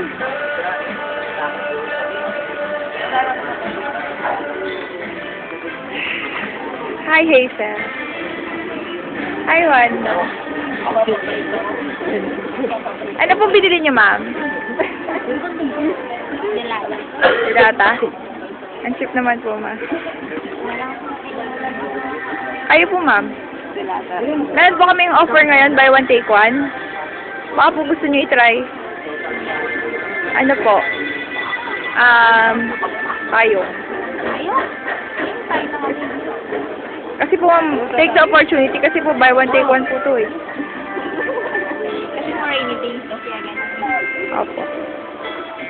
Hi, Hazel. Hi, Wanda. Ano po binili niyo, ma'am? Dilata? Ang cheap naman po, ma'am. Kayo po, ma'am. Meron po kaming offer ngayon, buy one, take one. Baka po gusto niyo i-try. Ano po? Um, kayo. Kasi po, ma'am, take the opportunity kasi po buy one, take one po to eh. Kasi more rainy days kasi agad. Opo.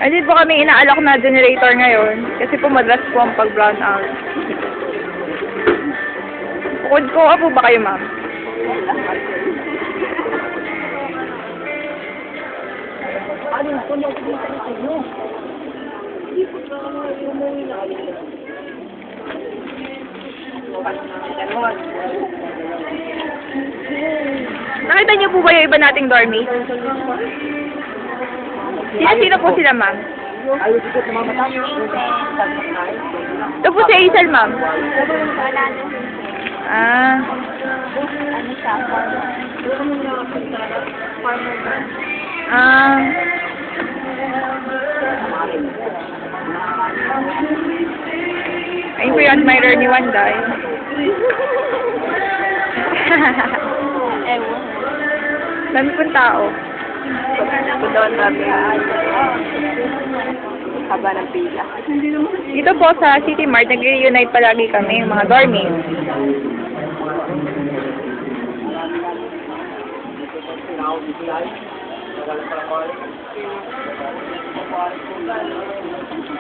Andun po kami inaalok na generator ngayon kasi po madalas po ang pag-brown out. Bukod ko, po ba kayo, ma'am? Nakita niyo po ba yung iba nating dormy? Sino-sino po sila, ma'am? Ito po si Hazel, ma'am. Na. Ah, siya? Ah. Admirer ni Wanda. eh. Ewan. Dami pong tao. Doon namin. Haba ng pila. Dito po sa City Mart, nag-reunite palagi kami, mga dormies.